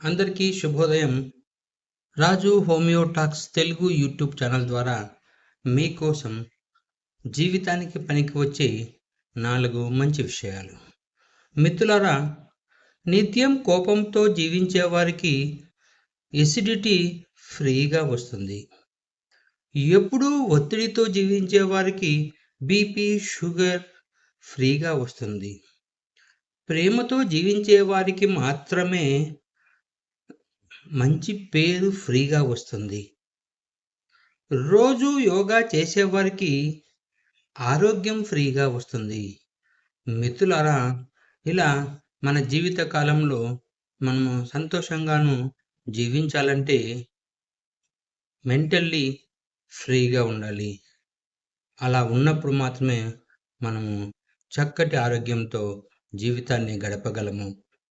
అందరికీ శుభోదయం. Raju homeo talks Telugu YouTube channel ద్వారా మీకోసం జీవితానికి పనికి వచ్చే నాలుగు మంచి విషయాలు. మిత్రులారా నిత్యం కోపంతో జీవించే వారికి ఎసిడిటీ ఫ్రీగా వస్తుంది. ఎప్పుడూ ఒత్తిడితో జీవించే వారికి బీపీ షుగర్ ఫ్రీగా వస్తుంది. ప్రేమతో జీవించే వారికి మాత్రమే మంచి పేరు ఫ్రీగా వస్తుంది. రోజు యోగా చేసేవారికి ఆరోగ్యం ఫ్రీగా వస్తుంది. మిత్రులారా ఇలా మన జీవిత కాలంలో మనము సంతోషంగాను జీవించాలంటే మెంటల్లీ ఫ్రీగా ఉండాలి. అలా ఉన్నప్పుడు మాత్రమే మనము చక్కటి ఆరోగ్యంతో జీవితాన్ని గడపగలము.